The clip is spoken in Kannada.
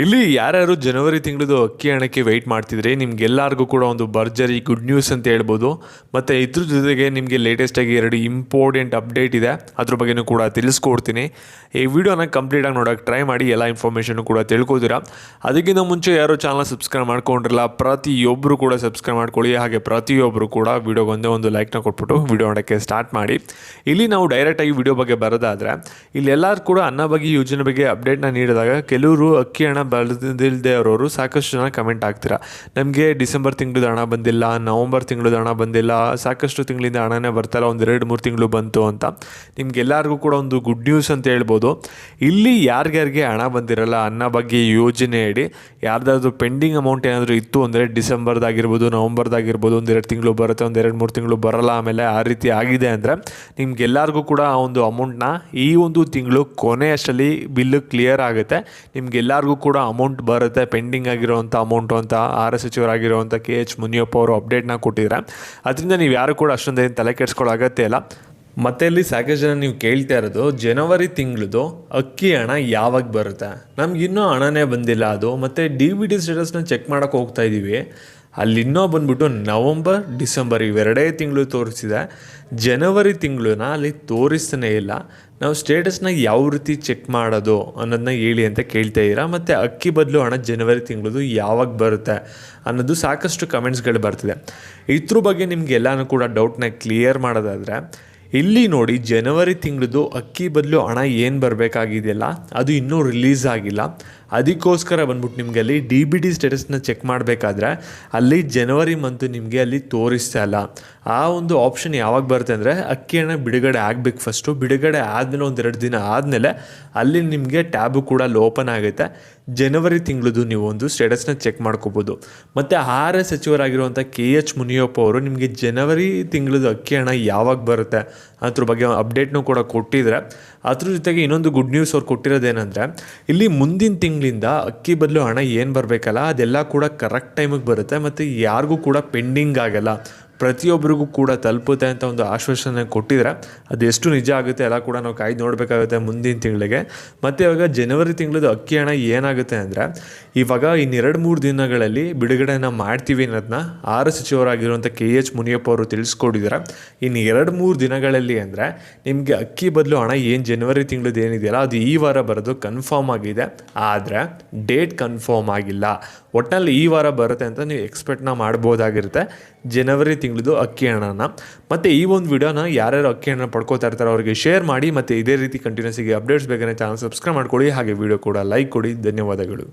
ಇಲ್ಲಿ ಯಾರ್ಯಾರು ಜನವರಿ ತಿಂಗಳದು ಅಕ್ಕಿ ಹಣಕ್ಕೆ ವೆಯ್ಟ್ ಮಾಡ್ತಿದ್ರೆ, ನಿಮ್ಗೆಲ್ಲರಿಗೂ ಕೂಡ ಒಂದು ಭರ್ಜರಿ ಗುಡ್ ನ್ಯೂಸ್ ಅಂತ ಹೇಳ್ಬೋದು. ಮತ್ತು ಇದ್ರ ಜೊತೆಗೆ ನಿಮಗೆ ಲೇಟೆಸ್ಟಾಗಿ ಎರಡು ಇಂಪಾರ್ಟೆಂಟ್ ಅಪ್ಡೇಟ್ ಇದೆ. ಅದ್ರ ಬಗ್ಗೆನೂ ಕೂಡ ತಿಳಿಸ್ಕೊಡ್ತೀನಿ. ಈ ವಿಡಿಯೋನ ಕಂಪ್ಲೀಟಾಗಿ ನೋಡೋಕೆ ಟ್ರೈ ಮಾಡಿ, ಎಲ್ಲ ಇನ್ಫಾರ್ಮೇಷನ್ನು ಕೂಡ ತಿಳ್ಕೊತೀರಾ. ಅದಕ್ಕಿಂತ ಮುಂಚೆ ಯಾರು ಚಾನಲ್ ಸಬ್ಸ್ಕ್ರೈಬ್ ಮಾಡ್ಕೊಂಡಿರಲ್ಲ ಪ್ರತಿಯೊಬ್ಬರು ಕೂಡ ಸಬ್ಸ್ಕ್ರೈಬ್ ಮಾಡ್ಕೊಳ್ಳಿ. ಹಾಗೆ ಪ್ರತಿಯೊಬ್ಬರು ಕೂಡ ವಿಡಿಯೋಗೆ ಒಂದೇ ಒಂದು ಲೈಕ್ನ ಕೊಟ್ಬಿಟ್ಟು ವಿಡಿಯೋ ಮಾಡೋಕ್ಕೆ ಸ್ಟಾರ್ಟ್ ಮಾಡಿ. ಇಲ್ಲಿ ನಾವು ಡೈರೆಕ್ಟಾಗಿ ವಿಡಿಯೋ ಬಗ್ಗೆ ಬರೋದಾದರೆ ಇಲ್ಲಿ ಎಲ್ಲರೂ ಕೂಡ ಅನ್ನ ಯೋಜನೆ ಬಗ್ಗೆ ಅಪ್ಡೇಟ್ನ ನೀಡಿದಾಗ, ಕೆಲವರು ಅಕ್ಕಿ ಹಣ ಬರೆದಿಲ್ಲದೆ ಇರೋರು ಸಾಕಷ್ಟು ಜನ ಕಮೆಂಟ್ ಆಗ್ತೀರಾ ನಮಗೆ ಡಿಸೆಂಬರ್ ತಿಂಗಳದ ಹಣ ಬಂದಿಲ್ಲ, ನವಂಬರ್ ತಿಂಗಳದ ಹಣ ಬಂದಿಲ್ಲ, ಸಾಕಷ್ಟು ತಿಂಗಳಿಂದ ಹಣನೇ ಬರ್ತಲ್ಲ ಒಂದು ಎರಡು, ಮೂರು ತಿಂಗಳು ಬಂತು ಅಂತ. ನಿಮ್ಗೆಲ್ಲರಿಗೂ ಕೂಡ ಒಂದು ಗುಡ್ ನ್ಯೂಸ್ ಅಂತ ಹೇಳ್ಬೋದು. ಇಲ್ಲಿ ಯಾರ್ಯಾರಿಗೆ ಹಣ ಬಂದಿರಲ್ಲ ಅನ್ನ ಬಗ್ಗೆ ಯೋಜನೆ ಅಡಿ ಯಾರ್ದಾದ್ರು ಪೆಂಡಿಂಗ್ ಅಮೌಂಟ್ ಏನಾದರೂ ಇತ್ತು ಅಂದರೆ ಡಿಸೆಂಬರ್ದಾಗಿರ್ಬೋದು, ನವಂಬರ್ದಾಗಿರ್ಬೋದು, ಒಂದು ಎರಡು ತಿಂಗಳು ಬರುತ್ತೆ, ಒಂದು ಎರಡು, ಮೂರು ತಿಂಗಳು ಬರಲ್ಲ, ಆಮೇಲೆ ಆ ರೀತಿ ಆಗಿದೆ ಅಂದರೆ ನಿಮ್ಗೆಲ್ಲರಿಗೂ ಕೂಡ ಆ ಒಂದು ಅಮೌಂಟ್ನ ಈ ಒಂದು ತಿಂಗಳು ಕೊನೆಯಷ್ಟರಲ್ಲಿ ಬಿಲ್ಲು ಕ್ಲಿಯರ್ ಆಗುತ್ತೆ. ನಿಮ್ಗೆಲ್ಲರಿಗೂ ಕೂಡ ಅಮೌಂಟ್ ಬರುತ್ತೆ ಪೆಂಡಿಂಗ್ ಆಗಿರೋವಂಥ ಅಮೌಂಟು ಅಂತ ಆರ್ ಎಸ್ ಸಚಿವರಾಗಿರುವಂಥ ಕೆ ಎಚ್ ಮುನಿಯಪ್ಪ ಅವರು ಅಪ್ಡೇಟ್ನ ಕೊಟ್ಟಿದ್ದಾರೆ ಅದರಿಂದ ನೀವು ಯಾರು ಕೂಡ ಅಷ್ಟೊಂದೇನು ತಲೆ ಕೆಡಿಸ್ಕೊಳ್ಳೋ ಅಗತ್ಯ ಇಲ್ಲ. ಮತ್ತೆ ಇಲ್ಲಿ ಸಾಕಷ್ಟು ಜನ ನೀವು ಕೇಳ್ತಾ ಇರೋದು, ಜನವರಿ ತಿಂಗಳದು ಅಕ್ಕಿ ಹಣ ಯಾವಾಗ ಬರುತ್ತೆ? ನಮ್ಗೆ ಇನ್ನೂ ಹಣನೇ ಬಂದಿಲ್ಲ ಅದು. ಮತ್ತು ಡಿ ಬಿ ಟಿ ಸ್ಟೇಟಸ್ನ ಚೆಕ್ ಮಾಡೋಕ್ಕೆ ಹೋಗ್ತಾ ಇದ್ದೀವಿ ಅಲ್ಲಿ ಇನ್ನೂ ಬಂದ್ಬಿಟ್ಟು ನವಂಬರ್, ಡಿಸೆಂಬರ್ ಇವೆರಡೇ ತಿಂಗಳು ತೋರಿಸಿದೆ. ಜನವರಿ ತಿಂಗಳನ್ನ ಅಲ್ಲಿ ತೋರಿಸ್ತಾನೇ ಇಲ್ಲ. ನಾವು ಸ್ಟೇಟಸ್ನ ಯಾವ ರೀತಿ ಚೆಕ್ ಮಾಡೋದು ಅನ್ನೋದನ್ನ ಹೇಳಿ ಅಂತ ಕೇಳ್ತಾ ಇದ್ದೀರಾ? ಮತ್ತು ಅಕ್ಕಿ ಬದಲು ಹಣ ಜನವರಿ ತಿಂಗಳದು ಯಾವಾಗ ಬರುತ್ತೆ ಅನ್ನೋದು ಸಾಕಷ್ಟು ಕಮೆಂಟ್ಸ್ಗಳು ಬರ್ತಿದೆ. ಇದ್ರ ಬಗ್ಗೆ ನಿಮ್ಗೆ ಎಲ್ಲನೂ ಕೂಡ ಡೌಟ್ನ ಕ್ಲಿಯರ್ ಮಾಡೋದಾದರೆ, ಇಲ್ಲಿ ನೋಡಿ ಜನವರಿ ತಿಂಗಳದು ಅಕ್ಕಿ ಬದಲು ಹಣ ಏನು ಬರಬೇಕಾಗಿದೆಯಲ್ಲ? ಅದು ಇನ್ನೂ ರಿಲೀಸ್ ಆಗಿಲ್ಲ. ಅದಕ್ಕೋಸ್ಕರ ಬಂದ್ಬಿಟ್ಟು ನಿಮಗೆ ಅಲ್ಲಿ ಡಿ ಬಿ ಡಿ ಸ್ಟೇಟಸ್ನ ಚೆಕ್ ಮಾಡಬೇಕಾದ್ರೆ ಅಲ್ಲಿ ಜನವರಿ ಮಂತು ನಿಮಗೆ ಅಲ್ಲಿ ತೋರಿಸ್ತಾ ಇಲ್ಲ. ಆ ಒಂದು ಆಪ್ಷನ್ ಯಾವಾಗ ಬರುತ್ತೆ ಅಂದರೆ ಅಕ್ಕಿ ಹಣ ಬಿಡುಗಡೆ ಆಗಬೇಕು ಫಸ್ಟು ಬಿಡುಗಡೆ ಆದಮೇಲೆ ಒಂದೆರಡು ದಿನ ಆದಮೇಲೆ ಅಲ್ಲಿ ನಿಮಗೆ ಟ್ಯಾಬು ಕೂಡ ಅಲ್ಲಿ ಓಪನ್ ಆಗುತ್ತೆ. ಜನವರಿ ತಿಂಗಳದು ನೀವು ಒಂದು ಸ್ಟೇಟಸ್ನ ಚೆಕ್ ಮಾಡ್ಕೋಬೋದು. ಮತ್ತು ಆಹಾರ ಸಚಿವರಾಗಿರುವಂಥ ಕೆ ಎಚ್ ಮುನಿಯಪ್ಪ ಅವರು ನಿಮಗೆ ಜನವರಿ ತಿಂಗಳದು ಅಕ್ಕಿ ಹಣ ಯಾವಾಗ ಬರುತ್ತೆ ಅದ್ರ ಬಗ್ಗೆ ಅಪ್ಡೇಟ್ನೂ ಕೂಡ ಕೊಟ್ಟಿದ್ದಾರೆ ಅದ್ರ ಜೊತೆಗೆ ಇನ್ನೊಂದು ಗುಡ್ ನ್ಯೂಸ್ ಅವ್ರು ಕೊಟ್ಟಿರೋದೇನೆಂದರೆ, ಇಲ್ಲಿ ಮುಂದಿನ ತಿಂಗಳಿಂದ ಅಕ್ಕಿ ಬದಲು ಹಣ ಏನು ಬರಬೇಕಲ್ಲ, ಅದೆಲ್ಲ ಕೂಡ ಕರೆಕ್ಟ್ ಟೈಮಿಗೆ ಬರುತ್ತೆ, ಮತ್ತು ಯಾರಿಗೂ ಕೂಡ ಪೆಂಡಿಂಗ್ ಆಗಲ್ಲ. ಪ್ರತಿಯೊಬ್ಬರಿಗೂ ಕೂಡ ತಲುಪುತ್ತೆ ಅಂತ ಒಂದು ಆಶ್ವಾಸನೆ ಕೊಟ್ಟಿದ್ರೆ ಎಷ್ಟು ನಿಜ ಆಗುತ್ತೆ ಎಲ್ಲ ಕೂಡ ನಾವು ಕಾಯ್ದು ನೋಡಬೇಕಾಗುತ್ತೆ ಮುಂದಿನ ತಿಂಗಳಿಗೆ. ಮತ್ತು ಇವಾಗ ಜನವರಿ ತಿಂಗಳದ್ದು ಅಕ್ಕಿ ಹಣ ಏನಾಗುತ್ತೆ ಅಂದರೆ, ಇವಾಗ ಇನ್ನೆರಡು ಮೂರು ದಿನಗಳಲ್ಲಿ ಬಿಡುಗಡೆನ ಮಾಡ್ತೀವಿ ಅನ್ನೋದನ್ನ ಆರು ಸಚಿವರಾಗಿರುವಂಥ ಕೆ ಎಚ್ ಮುನಿಯಪ್ಪ ಅವರು ತಿಳಿಸ್ಕೊಟ್ಟಿದ್ದಾರೆ ಇನ್ನು ಎರಡು ಮೂರು ದಿನಗಳಲ್ಲಿ ಅಂದರೆ ನಿಮಗೆ ಅಕ್ಕಿ ಬದಲು ಹಣ ಏನು ಜನವರಿ ತಿಂಗಳದ್ದು ಏನಿದೆಯಲ್ಲ ಅದು ಈ ವಾರ ಬರೋದು ಕನ್ಫರ್ಮ್ ಆಗಿದೆ. ಆದರೆ ಡೇಟ್ ಕನ್ಫರ್ಮ್ ಆಗಿಲ್ಲ. ಒಟ್ಟಿನಲ್ಲಿ ಈ ವಾರ ಬರುತ್ತೆ ಅಂತ ನೀವು ಎಕ್ಸ್ಪೆಕ್ಟ್ನ ಮಾಡ್ಬೋದಾಗಿರುತ್ತೆ. ಜನವರಿ ತಿಂಗಳದು ಅಕ್ಕಿ ಹಣನ. ಮತ್ತು ಈ ಒಂದು ವಿಡಿಯೋನ ಯಾರ್ಯಾರು ಅಕ್ಕಿ ಹಣ ಪಡ್ಕೋತಾ ಇರ್ತಾರೆ ಅವರಿಗೆ ಶೇರ್ ಮಾಡಿ ಮತ್ತು ಇದೇ ರೀತಿ ಕಂಟಿನ್ಯೂಸ್ ಆಗಿ ಅಪ್ಡೇಟ್ಸ್ ಬೇಕಾದ್ರೆ ಚಾನಲ್ ಸಬ್ಸ್ಕ್ರೈಬ್ ಮಾಡ್ಕೊಳ್ಳಿ. ಹಾಗೆ ವಿಡಿಯೋ ಕೂಡ ಲೈಕ್ ಕೊಡಿ. ಧನ್ಯವಾದಗಳು.